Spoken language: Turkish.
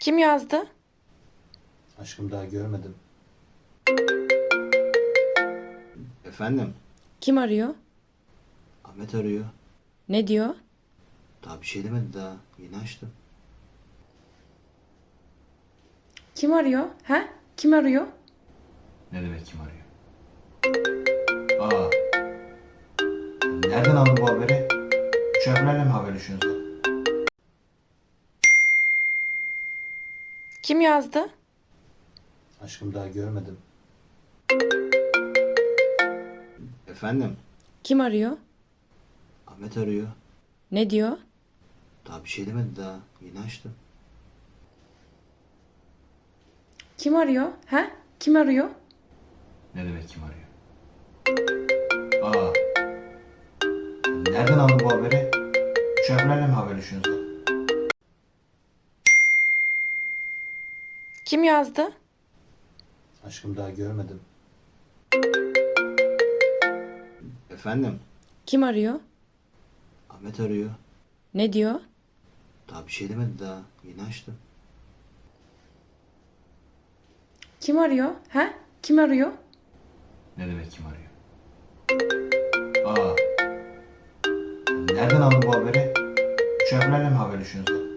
Kim yazdı? Aşkım daha görmedim. Efendim? Kim arıyor? Ahmet arıyor. Ne diyor? Daha bir şey demedi daha. Yeni açtım. Kim arıyor? He? Kim arıyor? Ne demek kim arıyor? Aa. Nereden aldın bu haberi? Uçaklarla mı haberleşiyorsunuz? Kim yazdı? Aşkım daha görmedim. Efendim? Kim arıyor? Ahmet arıyor. Ne diyor? Daha bir şey demedi daha. Yeni açtım. Kim arıyor? He? Kim arıyor? Ne demek kim arıyor? Aa. Nereden aldın bu haberi? Uçaklarla mı haberleşiyorsunuz? Kim yazdı? Aşkım daha görmedim. Efendim? Kim arıyor? Ahmet arıyor. Ne diyor? Daha bir şey demedi daha. Yeni açtım. Kim arıyor? He? Kim arıyor? Ne demek kim arıyor? Aa. Nereden aldın bu haberi? Uçaklarla mı haberleşiyorsunuz?